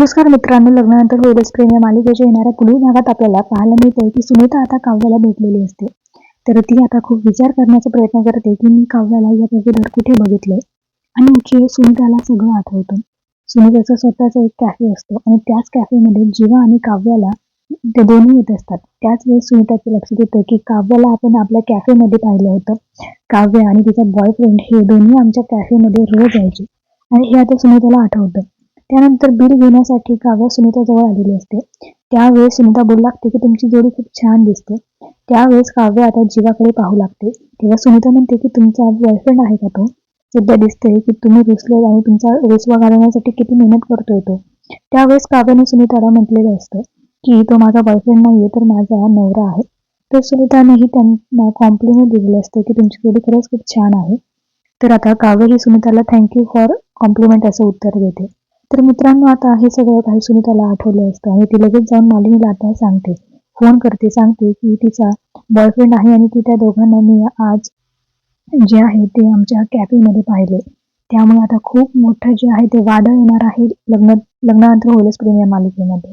नमस्कार मित्रांनो लग्नानंतर होईलच प्रेम या मालिकेच्या येणाऱ्या पुढील भागात आपल्याला पाहायला मिळते की सुनीता आता काव्याला भेटलेली असते. तर ती आता खूप विचार करण्याचा प्रयत्न करते की मी काव्याला या अगोदर कुठे बघितले आणि मुख्य सुनीताला सगळं आठवतं. सुनीताचा स्वतःचा एक कॅफे असतो आणि त्याच कॅफेमध्ये जीवा आणि काव्याला ते दोन्ही येत असतात त्याच वेळेस सुनीताचे लक्षात येतं की काव्याला आपण आपल्या कॅफेमध्ये पाहिलं होतं. काव्य आणि तिचा बॉयफ्रेंड हे दोन्ही आमच्या कॅफेमध्ये रोज यायचे. आणि हे आता सुनीताला आठवतं. त्यानंतर बिल घेण्यासाठी काव्य सुनीता जवळ आलेली असते. त्यावेळेस सुनीता बोलू लागते की तुमची जोडी खूप छान दिसते. त्यावेळेस काव्य आता जीवाकडे पाहू लागते. तेव्हा सुनीता म्हणते की तुमचा बॉयफ्रेंड आहे का तो? सध्या दिसते की तुम्ही रुसले आणि तुमचा रुसवा घालवण्यासाठी किती मेहनत करतोय तो. त्यावेळेस काव्याने सुनीताला म्हटलेलं असतं की तो माझा बॉयफ्रेंड नाहीये तर माझा नवरा आहे. तर सुनीतानेही त्यांना कॉम्प्लिमेंट दिलेलं असतं की तुमची जोडी खरंच खूप छान आहे. तर आता काव्य ही सुनीताला थँक्यू फॉर कॉम्प्लिमेंट असं उत्तर देते. तर मित्रांनो आता हे सगळं काही सुनीताला आठवलं असतं आणि ती लगेच जाऊन मालिनीला आता सांगते. फोन करते सांगते की तिचा बॉयफ्रेंड आहे आणि ती त्या दोघांना मी आज जे आहे ते आमच्या कॅफेमध्ये पाहिले. त्यामुळे आता खूप मोठं जे आहे ते वादळ येणार आहे. लग्न लग्नानंतर होईलच प्रेम या मालिकेमध्ये.